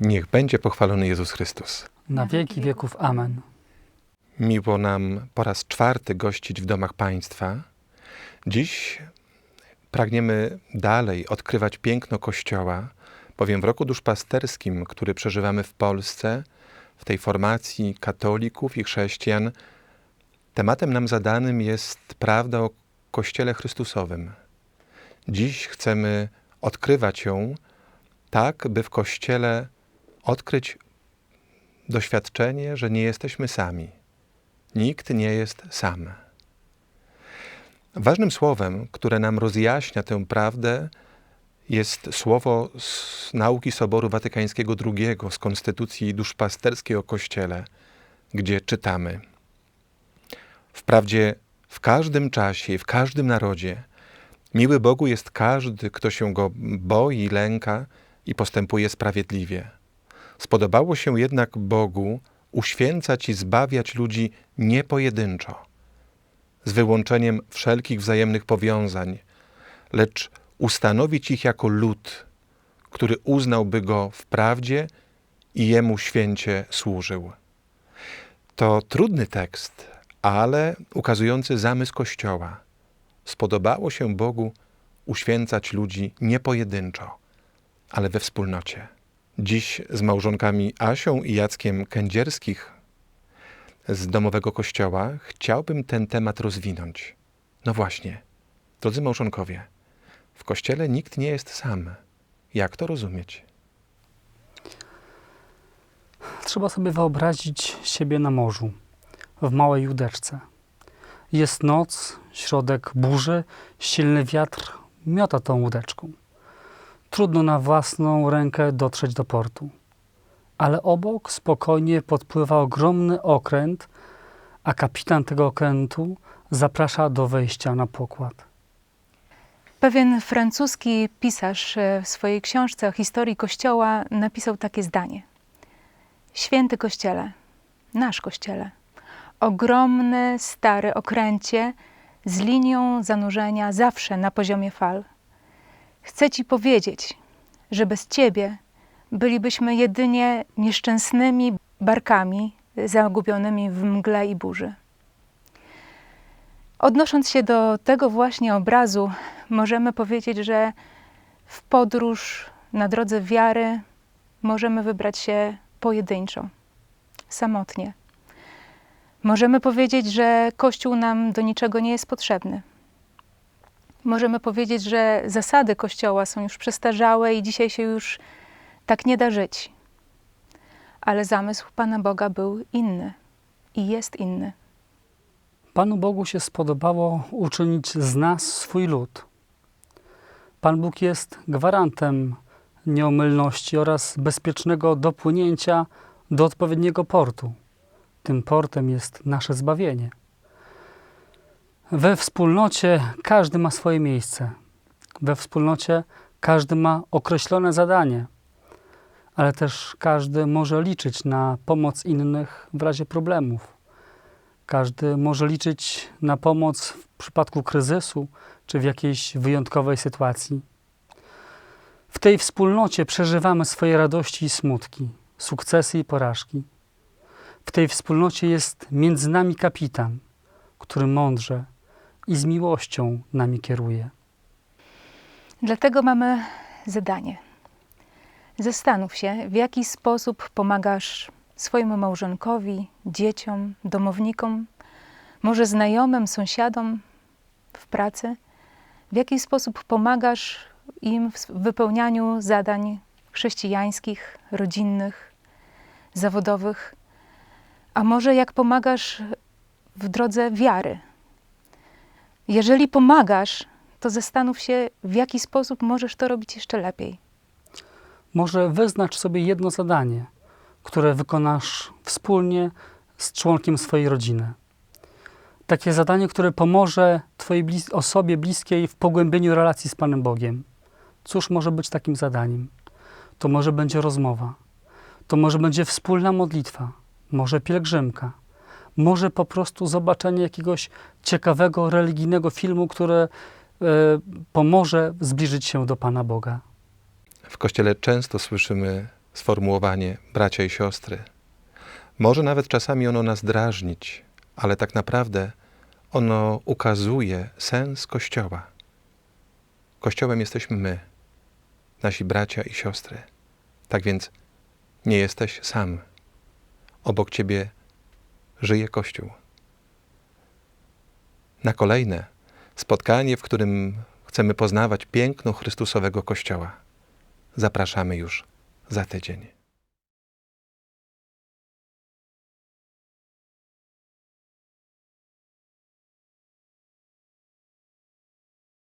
Niech będzie pochwalony Jezus Chrystus. Na wieki wieków. Amen. Miło nam po raz czwarty gościć w domach Państwa. Dziś pragniemy dalej odkrywać piękno Kościoła, bowiem w roku duszpasterskim, który przeżywamy w Polsce, w tej formacji katolików i chrześcijan, tematem nam zadanym jest prawda o Kościele Chrystusowym. Dziś chcemy odkrywać ją tak, by w Kościele odkryć doświadczenie, że nie jesteśmy sami. Nikt nie jest sam. Ważnym słowem, które nam rozjaśnia tę prawdę, jest słowo z nauki Soboru Watykańskiego II, z Konstytucji Duszpasterskiej o Kościele, gdzie czytamy: Wprawdzie w każdym czasie i w każdym narodzie miły Bogu jest każdy, kto się go boi, lęka i postępuje sprawiedliwie. Spodobało się jednak Bogu uświęcać i zbawiać ludzi nie pojedynczo, z wyłączeniem wszelkich wzajemnych powiązań, lecz ustanowić ich jako lud, który uznałby go w prawdzie i jemu święcie służył. To trudny tekst, ale ukazujący zamysł Kościoła. Spodobało się Bogu uświęcać ludzi nie pojedynczo, ale we wspólnocie. Dziś z małżonkami Asią i Jackiem Kędzierskich z domowego kościoła chciałbym ten temat rozwinąć. No właśnie, drodzy małżonkowie, w kościele nikt nie jest sam. Jak to rozumieć? Trzeba sobie wyobrazić siebie na morzu, w małej łódeczce. Jest noc, środek burzy, silny wiatr miota tą łódeczką. Trudno na własną rękę dotrzeć do portu. Ale obok spokojnie podpływa ogromny okręt, a kapitan tego okrętu zaprasza do wejścia na pokład. Pewien francuski pisarz e, w swojej książce o historii Kościoła napisał takie zdanie. Święty Kościele, nasz Kościele, ogromny, stary okręcie z linią zanurzenia zawsze na poziomie fal. Chcę Ci powiedzieć, że bez Ciebie bylibyśmy jedynie nieszczęsnymi barkami zagubionymi w mgle i burzy. Odnosząc się do tego właśnie obrazu, możemy powiedzieć, że w podróż na drodze wiary możemy wybrać się pojedynczo, samotnie. Możemy powiedzieć, że Kościół nam do niczego nie jest potrzebny. Możemy powiedzieć, że zasady Kościoła są już przestarzałe i dzisiaj się już tak nie da żyć. Ale zamysł Pana Boga był inny i jest inny. Panu Bogu się spodobało uczynić z nas swój lud. Pan Bóg jest gwarantem nieomylności oraz bezpiecznego dopłynięcia do odpowiedniego portu. Tym portem jest nasze zbawienie. We wspólnocie każdy ma swoje miejsce. We wspólnocie każdy ma określone zadanie, ale też każdy może liczyć na pomoc innych w razie problemów. Każdy może liczyć na pomoc w przypadku kryzysu czy w jakiejś wyjątkowej sytuacji. W tej wspólnocie przeżywamy swoje radości i smutki, sukcesy i porażki. W tej wspólnocie jest między nami kapitan, który mądrze i z miłością nami kieruje. Dlatego mamy zadanie. Zastanów się, w jaki sposób pomagasz swojemu małżonkowi, dzieciom, domownikom, może znajomym, sąsiadom w pracy, w jaki sposób pomagasz im w wypełnianiu zadań chrześcijańskich, rodzinnych, zawodowych, a może jak pomagasz w drodze wiary. Jeżeli pomagasz, to zastanów się, w jaki sposób możesz to robić jeszcze lepiej. Może wyznacz sobie jedno zadanie, które wykonasz wspólnie z członkiem swojej rodziny. Takie zadanie, które pomoże Twojej blis osobie bliskiej w pogłębieniu relacji z Panem Bogiem. Cóż może być takim zadaniem? To może będzie rozmowa, to może będzie wspólna modlitwa, może pielgrzymka, może po prostu zobaczenie jakiegoś ciekawego, religijnego filmu, który e, pomoże zbliżyć się do Pana Boga. W kościele często słyszymy sformułowanie bracia i siostry. Może nawet czasami ono nas drażnić, ale tak naprawdę ono ukazuje sens Kościoła. Kościołem jesteśmy my, nasi bracia i siostry. Tak więc nie jesteś sam. Obok ciebie żyje Kościół. Na kolejne spotkanie, w którym chcemy poznawać piękno Chrystusowego Kościoła. Zapraszamy już za tydzień.